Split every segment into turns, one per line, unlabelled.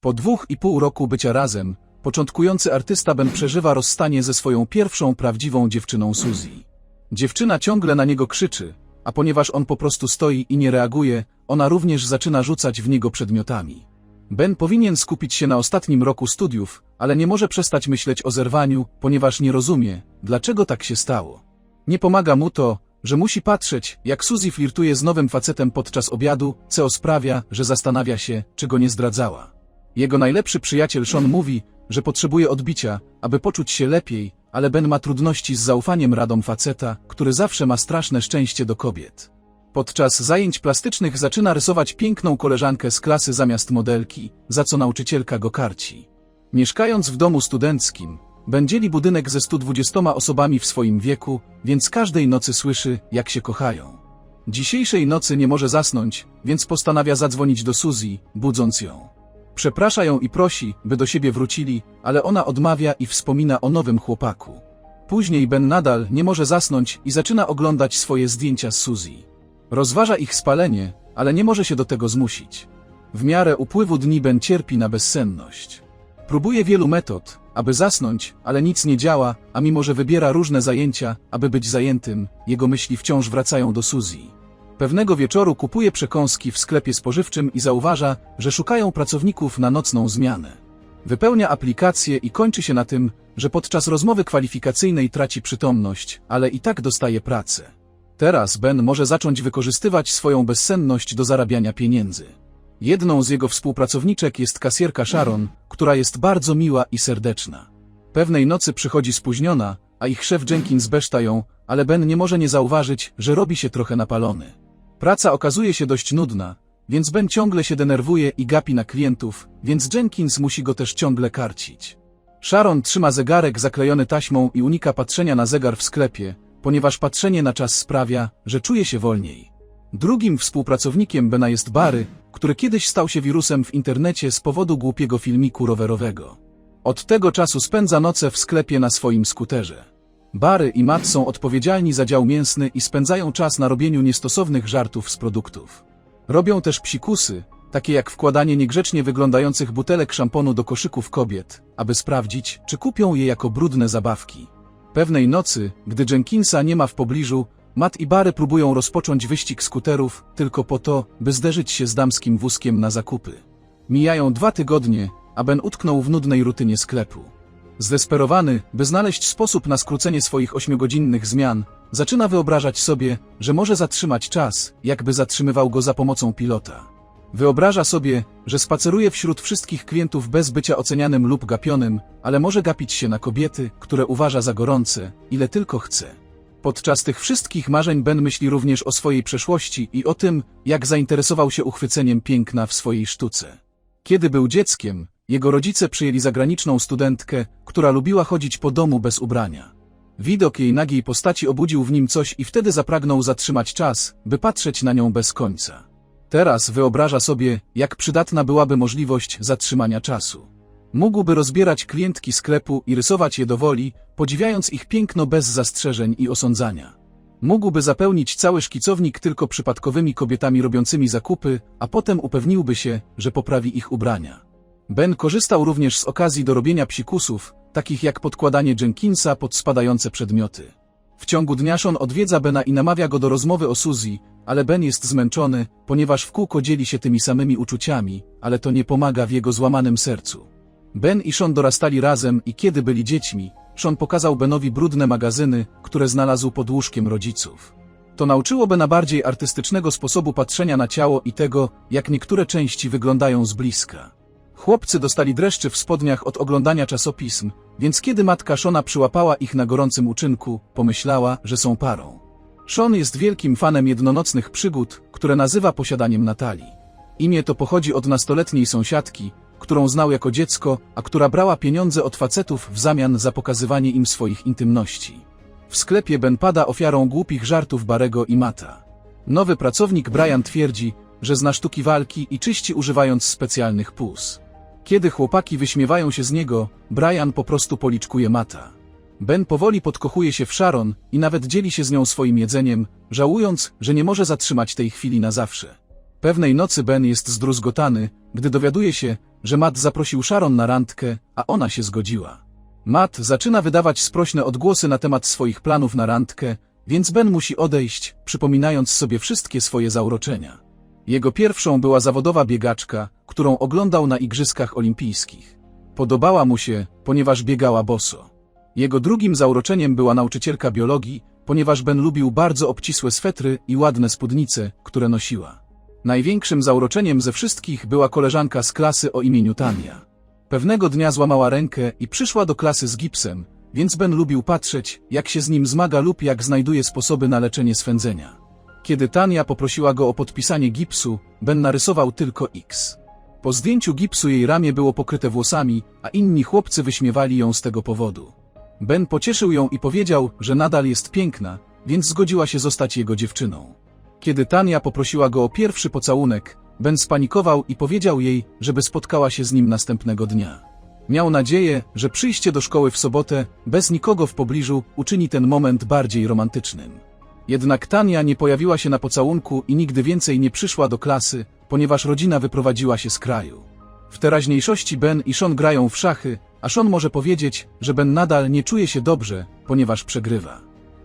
Po dwóch i pół roku bycia razem, początkujący artysta Ben przeżywa rozstanie ze swoją pierwszą prawdziwą dziewczyną Suzy. Dziewczyna ciągle na niego krzyczy, a ponieważ on po prostu stoi i nie reaguje, ona również zaczyna rzucać w niego przedmiotami. Ben powinien skupić się na ostatnim roku studiów, ale nie może przestać myśleć o zerwaniu, ponieważ nie rozumie, dlaczego tak się stało. Nie pomaga mu to, że musi patrzeć, jak Suzy flirtuje z nowym facetem podczas obiadu, co sprawia, że zastanawia się, czy go nie zdradzała. Jego najlepszy przyjaciel Sean mówi, że potrzebuje odbicia, aby poczuć się lepiej, ale Ben ma trudności z zaufaniem radom faceta, który zawsze ma straszne szczęście do kobiet. Podczas zajęć plastycznych zaczyna rysować piękną koleżankę z klasy zamiast modelki, za co nauczycielka go karci. Mieszkając w domu studenckim, Ben dzieli budynek ze 120 osobami w swoim wieku, więc każdej nocy słyszy, jak się kochają. Dzisiejszej nocy nie może zasnąć, więc postanawia zadzwonić do Suzy, budząc ją. Przeprasza ją i prosi, by do siebie wrócili, ale ona odmawia i wspomina o nowym chłopaku. Później Ben nadal nie może zasnąć i zaczyna oglądać swoje zdjęcia z Suzy. Rozważa ich spalenie, ale nie może się do tego zmusić. W miarę upływu dni Ben cierpi na bezsenność. Próbuje wielu metod, aby zasnąć, ale nic nie działa, a mimo że wybiera różne zajęcia, aby być zajętym, jego myśli wciąż wracają do Suzy. Pewnego wieczoru kupuje przekąski w sklepie spożywczym i zauważa, że szukają pracowników na nocną zmianę. Wypełnia aplikację i kończy się na tym, że podczas rozmowy kwalifikacyjnej traci przytomność, ale i tak dostaje pracę. Teraz Ben może zacząć wykorzystywać swoją bezsenność do zarabiania pieniędzy. Jedną z jego współpracowniczek jest kasjerka Sharon, która jest bardzo miła i serdeczna. Pewnej nocy przychodzi spóźniona, a ich szef Jenkins beszta ją, ale Ben nie może nie zauważyć, że robi się trochę napalony. Praca okazuje się dość nudna, więc Ben ciągle się denerwuje i gapi na klientów, więc Jenkins musi go też ciągle karcić. Sharon trzyma zegarek zaklejony taśmą i unika patrzenia na zegar w sklepie, ponieważ patrzenie na czas sprawia, że czuje się wolniej. Drugim współpracownikiem Bena jest Barry, który kiedyś stał się wirusem w internecie z powodu głupiego filmiku rowerowego. Od tego czasu spędza noce w sklepie na swoim skuterze. Barry i Matt są odpowiedzialni za dział mięsny i spędzają czas na robieniu niestosownych żartów z produktów. Robią też psikusy, takie jak wkładanie niegrzecznie wyglądających butelek szamponu do koszyków kobiet, aby sprawdzić, czy kupią je jako brudne zabawki. Pewnej nocy, gdy Jenkinsa nie ma w pobliżu, Matt i Barry próbują rozpocząć wyścig skuterów, tylko po to, by zderzyć się z damskim wózkiem na zakupy. Mijają dwa tygodnie, a Ben utknął w nudnej rutynie sklepu. Zdesperowany, by znaleźć sposób na skrócenie swoich ośmiogodzinnych zmian, zaczyna wyobrażać sobie, że może zatrzymać czas, jakby zatrzymywał go za pomocą pilota. Wyobraża sobie, że spaceruje wśród wszystkich klientów bez bycia ocenianym lub gapionym, ale może gapić się na kobiety, które uważa za gorące, ile tylko chce. Podczas tych wszystkich marzeń Ben myśli również o swojej przeszłości i o tym, jak zainteresował się uchwyceniem piękna w swojej sztuce. Kiedy był dzieckiem, jego rodzice przyjęli zagraniczną studentkę, która lubiła chodzić po domu bez ubrania. Widok jej nagiej postaci obudził w nim coś i wtedy zapragnął zatrzymać czas, by patrzeć na nią bez końca. Teraz wyobraża sobie, jak przydatna byłaby możliwość zatrzymania czasu. Mógłby rozbierać klientki sklepu i rysować je do woli, podziwiając ich piękno bez zastrzeżeń i osądzania. Mógłby zapełnić cały szkicownik tylko przypadkowymi kobietami robiącymi zakupy, a potem upewniłby się, że poprawi ich ubrania. Ben korzystał również z okazji do robienia psikusów, takich jak podkładanie Jenkinsa pod spadające przedmioty. W ciągu dnia Sean odwiedza Bena i namawia go do rozmowy o Suzy, ale Ben jest zmęczony, ponieważ w kółko dzieli się tymi samymi uczuciami, ale to nie pomaga w jego złamanym sercu. Ben i Sean dorastali razem i kiedy byli dziećmi, Sean pokazał Benowi brudne magazyny, które znalazł pod łóżkiem rodziców. To nauczyło Bena bardziej artystycznego sposobu patrzenia na ciało i tego, jak niektóre części wyglądają z bliska. Chłopcy dostali dreszczy w spodniach od oglądania czasopism, więc kiedy matka Shona przyłapała ich na gorącym uczynku, pomyślała, że są parą. Sean jest wielkim fanem jednonocnych przygód, które nazywa posiadaniem Natalii. Imię to pochodzi od nastoletniej sąsiadki, którą znał jako dziecko, a która brała pieniądze od facetów w zamian za pokazywanie im swoich intymności. W sklepie Ben pada ofiarą głupich żartów Barego i Mata. Nowy pracownik Brian twierdzi, że zna sztuki walki i czyści używając specjalnych pus. Kiedy chłopaki wyśmiewają się z niego, Brian po prostu policzkuje Mata. Ben powoli podkochuje się w Sharon i nawet dzieli się z nią swoim jedzeniem, żałując, że nie może zatrzymać tej chwili na zawsze. Pewnej nocy Ben jest zdruzgotany, gdy dowiaduje się, że Matt zaprosił Sharon na randkę, a ona się zgodziła. Matt zaczyna wydawać sprośne odgłosy na temat swoich planów na randkę, więc Ben musi odejść, przypominając sobie wszystkie swoje zauroczenia. Jego pierwszą była zawodowa biegaczka, którą oglądał na Igrzyskach Olimpijskich. Podobała mu się, ponieważ biegała boso. Jego drugim zauroczeniem była nauczycielka biologii, ponieważ Ben lubił bardzo obcisłe swetry i ładne spódnice, które nosiła. Największym zauroczeniem ze wszystkich była koleżanka z klasy o imieniu Tania. Pewnego dnia złamała rękę i przyszła do klasy z gipsem, więc Ben lubił patrzeć, jak się z nim zmaga lub jak znajduje sposoby na leczenie swędzenia. Kiedy Tania poprosiła go o podpisanie gipsu, Ben narysował tylko X. Po zdjęciu gipsu jej ramię było pokryte włosami, a inni chłopcy wyśmiewali ją z tego powodu. Ben pocieszył ją i powiedział, że nadal jest piękna, więc zgodziła się zostać jego dziewczyną. Kiedy Tania poprosiła go o pierwszy pocałunek, Ben spanikował i powiedział jej, żeby spotkała się z nim następnego dnia. Miał nadzieję, że przyjście do szkoły w sobotę, bez nikogo w pobliżu, uczyni ten moment bardziej romantycznym. Jednak Tania nie pojawiła się na pocałunku i nigdy więcej nie przyszła do klasy, ponieważ rodzina wyprowadziła się z kraju. W teraźniejszości Ben i Sean grają w szachy, a Sean może powiedzieć, że Ben nadal nie czuje się dobrze, ponieważ przegrywa.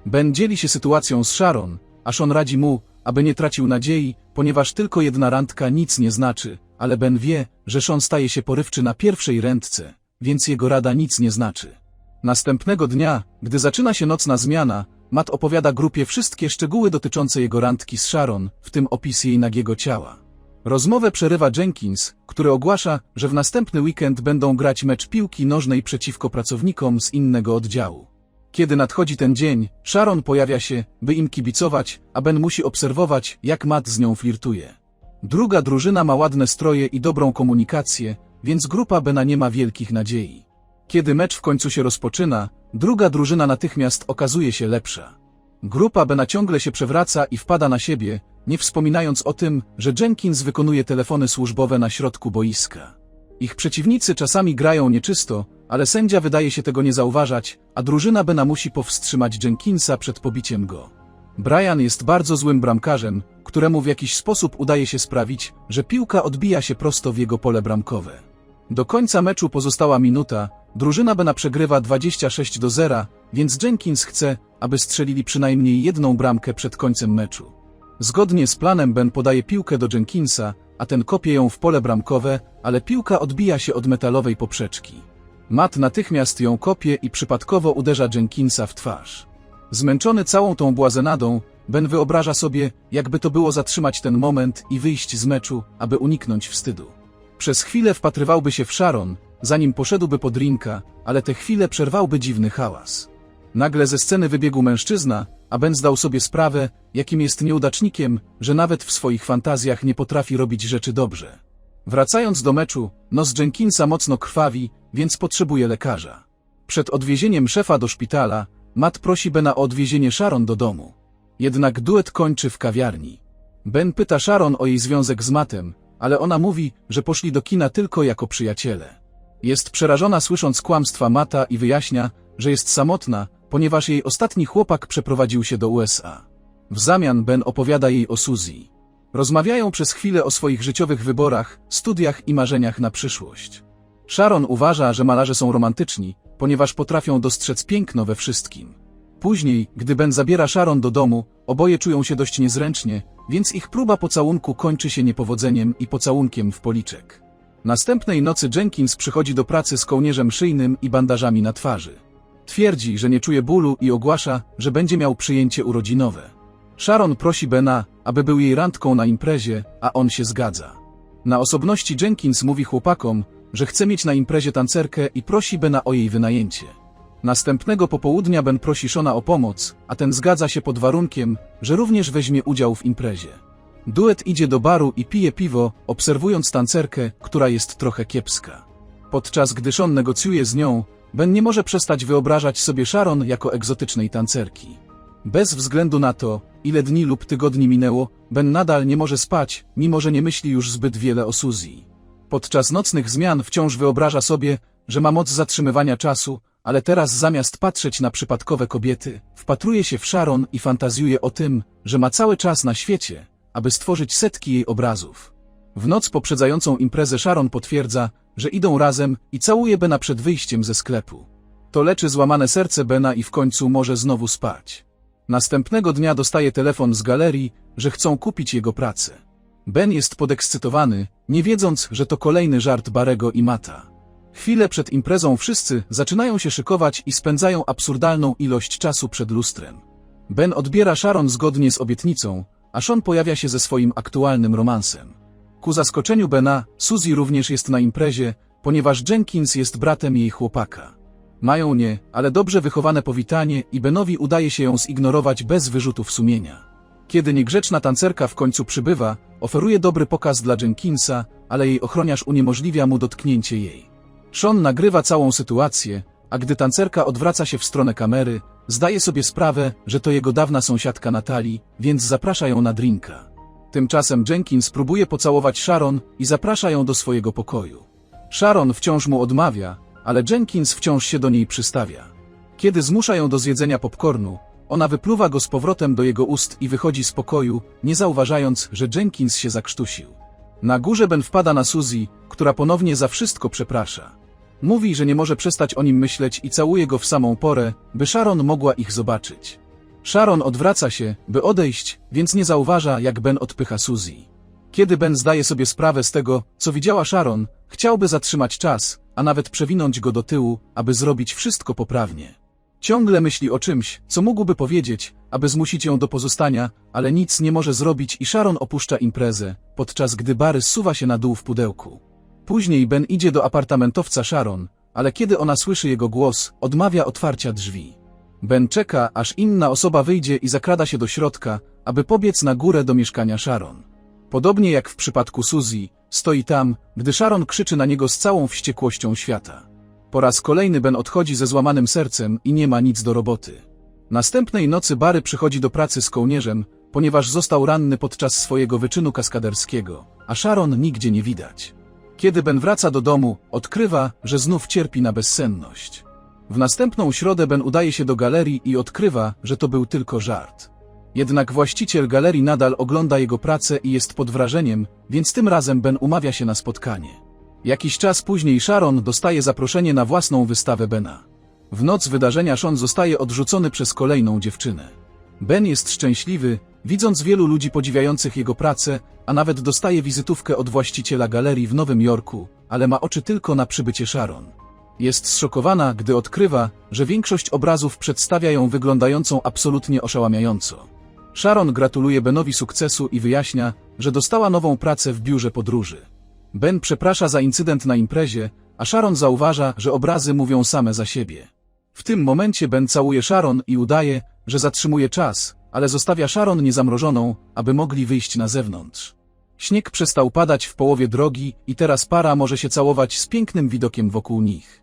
Ben dzieli się sytuacją z Sharon, a Sean radzi mu, aby nie tracił nadziei, ponieważ tylko jedna randka nic nie znaczy, ale Ben wie, że Sean staje się porywczy na pierwszej randce, więc jego rada nic nie znaczy. Następnego dnia, gdy zaczyna się nocna zmiana, Matt opowiada grupie wszystkie szczegóły dotyczące jego randki z Sharon, w tym opis jej nagiego ciała. Rozmowę przerywa Jenkins, który ogłasza, że w następny weekend będą grać mecz piłki nożnej przeciwko pracownikom z innego oddziału. Kiedy nadchodzi ten dzień, Sharon pojawia się, by im kibicować, a Ben musi obserwować, jak Matt z nią flirtuje. Druga drużyna ma ładne stroje i dobrą komunikację, więc grupa Bena nie ma wielkich nadziei. Kiedy mecz w końcu się rozpoczyna, druga drużyna natychmiast okazuje się lepsza. Grupa Bena ciągle się przewraca i wpada na siebie, nie wspominając o tym, że Jenkins wykonuje telefony służbowe na środku boiska. Ich przeciwnicy czasami grają nieczysto, ale sędzia wydaje się tego nie zauważać, a drużyna Bena musi powstrzymać Jenkinsa przed pobiciem go. Brian jest bardzo złym bramkarzem, któremu w jakiś sposób udaje się sprawić, że piłka odbija się prosto w jego pole bramkowe. Do końca meczu pozostała minuta, drużyna Bena przegrywa 26 do 0, więc Jenkins chce, aby strzelili przynajmniej jedną bramkę przed końcem meczu. Zgodnie z planem Ben podaje piłkę do Jenkinsa, a ten kopie ją w pole bramkowe, ale piłka odbija się od metalowej poprzeczki. Matt natychmiast ją kopie i przypadkowo uderza Jenkinsa w twarz. Zmęczony całą tą błazenadą, Ben wyobraża sobie, jakby to było zatrzymać ten moment i wyjść z meczu, aby uniknąć wstydu. Przez chwilę wpatrywałby się w Sharon, zanim poszedłby po drinka, ale te chwile przerwałby dziwny hałas. Nagle ze sceny wybiegł mężczyzna, a Ben zdał sobie sprawę, jakim jest nieudacznikiem, że nawet w swoich fantazjach nie potrafi robić rzeczy dobrze. Wracając do meczu, nos Jenkinsa mocno krwawi, więc potrzebuje lekarza. Przed odwiezieniem szefa do szpitala, Matt prosi Bena o odwiezienie Sharon do domu. Jednak duet kończy w kawiarni. Ben pyta Sharon o jej związek z Mattem, ale ona mówi, że poszli do kina tylko jako przyjaciele. Jest przerażona słysząc kłamstwa Mata i wyjaśnia, że jest samotna, ponieważ jej ostatni chłopak przeprowadził się do USA. W zamian Ben opowiada jej o Suzy. Rozmawiają przez chwilę o swoich życiowych wyborach, studiach i marzeniach na przyszłość. Sharon uważa, że malarze są romantyczni, ponieważ potrafią dostrzec piękno we wszystkim. Później, gdy Ben zabiera Sharon do domu, oboje czują się dość niezręcznie, więc ich próba pocałunku kończy się niepowodzeniem i pocałunkiem w policzek. Następnej nocy Jenkins przychodzi do pracy z kołnierzem szyjnym i bandażami na twarzy. Twierdzi, że nie czuje bólu i ogłasza, że będzie miał przyjęcie urodzinowe. Sharon prosi Bena, aby był jej randką na imprezie, a on się zgadza. Na osobności Jenkins mówi chłopakom, że chce mieć na imprezie tancerkę i prosi Bena o jej wynajęcie. Następnego popołudnia Ben prosi Shona o pomoc, a ten zgadza się pod warunkiem, że również weźmie udział w imprezie. Duet idzie do baru i pije piwo, obserwując tancerkę, która jest trochę kiepska. Podczas gdy Sean negocjuje z nią, Ben nie może przestać wyobrażać sobie Sharon jako egzotycznej tancerki. Bez względu na to, ile dni lub tygodni minęło, Ben nadal nie może spać, mimo że nie myśli już zbyt wiele o Suzy. Podczas nocnych zmian wciąż wyobraża sobie, że ma moc zatrzymywania czasu, ale teraz zamiast patrzeć na przypadkowe kobiety, wpatruje się w Sharon i fantazjuje o tym, że ma cały czas na świecie, aby stworzyć setki jej obrazów. W noc poprzedzającą imprezę Sharon potwierdza, że idą razem i całuje Bena przed wyjściem ze sklepu. To leczy złamane serce Bena i w końcu może znowu spać. Następnego dnia dostaje telefon z galerii, że chcą kupić jego pracę. Ben jest podekscytowany, nie wiedząc, że to kolejny żart Barego i Mata. Chwilę przed imprezą wszyscy zaczynają się szykować i spędzają absurdalną ilość czasu przed lustrem. Ben odbiera Sharon zgodnie z obietnicą, a Sean pojawia się ze swoim aktualnym romansem. Ku zaskoczeniu Bena, Suzy również jest na imprezie, ponieważ Jenkins jest bratem jej chłopaka. Mają nie, ale dobrze wychowane powitanie i Benowi udaje się ją zignorować bez wyrzutów sumienia. Kiedy niegrzeczna tancerka w końcu przybywa, oferuje dobry pokaz dla Jenkinsa, ale jej ochroniarz uniemożliwia mu dotknięcie jej. Sean nagrywa całą sytuację, a gdy tancerka odwraca się w stronę kamery, zdaje sobie sprawę, że to jego dawna sąsiadka Natalii, więc zaprasza ją na drinka. Tymczasem Jenkins próbuje pocałować Sharon i zaprasza ją do swojego pokoju. Sharon wciąż mu odmawia, ale Jenkins wciąż się do niej przystawia. Kiedy zmusza ją do zjedzenia popcornu, ona wypluwa go z powrotem do jego ust i wychodzi z pokoju, nie zauważając, że Jenkins się zakrztusił. Na górze Ben wpada na Suzy, która ponownie za wszystko przeprasza. Mówi, że nie może przestać o nim myśleć i całuje go w samą porę, by Sharon mogła ich zobaczyć. Sharon odwraca się, by odejść, więc nie zauważa, jak Ben odpycha Suzy. Kiedy Ben zdaje sobie sprawę z tego, co widziała Sharon, chciałby zatrzymać czas, a nawet przewinąć go do tyłu, aby zrobić wszystko poprawnie. Ciągle myśli o czymś, co mógłby powiedzieć, aby zmusić ją do pozostania, ale nic nie może zrobić i Sharon opuszcza imprezę, podczas gdy Barry zsuwa się na dół w pudełku. Później Ben idzie do apartamentowca Sharon, ale kiedy ona słyszy jego głos, odmawia otwarcia drzwi. Ben czeka, aż inna osoba wyjdzie i zakrada się do środka, aby pobiec na górę do mieszkania Sharon. Podobnie jak w przypadku Suzy, stoi tam, gdy Sharon krzyczy na niego z całą wściekłością świata. Po raz kolejny Ben odchodzi ze złamanym sercem i nie ma nic do roboty. Następnej nocy Barry przychodzi do pracy z kołnierzem, ponieważ został ranny podczas swojego wyczynu kaskaderskiego, a Sharon nigdzie nie widać. Kiedy Ben wraca do domu, odkrywa, że znów cierpi na bezsenność. W następną środę Ben udaje się do galerii i odkrywa, że to był tylko żart. Jednak właściciel galerii nadal ogląda jego pracę i jest pod wrażeniem, więc tym razem Ben umawia się na spotkanie. Jakiś czas później Sharon dostaje zaproszenie na własną wystawę Bena. W noc wydarzenia Sean zostaje odrzucony przez kolejną dziewczynę. Ben jest szczęśliwy, widząc wielu ludzi podziwiających jego pracę, a nawet dostaje wizytówkę od właściciela galerii w Nowym Jorku, ale ma oczy tylko na przybycie Sharon. Jest zszokowana, gdy odkrywa, że większość obrazów przedstawia ją wyglądającą absolutnie oszałamiająco. Sharon gratuluje Benowi sukcesu i wyjaśnia, że dostała nową pracę w biurze podróży. Ben przeprasza za incydent na imprezie, a Sharon zauważa, że obrazy mówią same za siebie. W tym momencie Ben całuje Sharon i udaje, że zatrzymuje czas, ale zostawia Sharon niezamrożoną, aby mogli wyjść na zewnątrz. Śnieg przestał padać w połowie drogi i teraz para może się całować z pięknym widokiem wokół nich.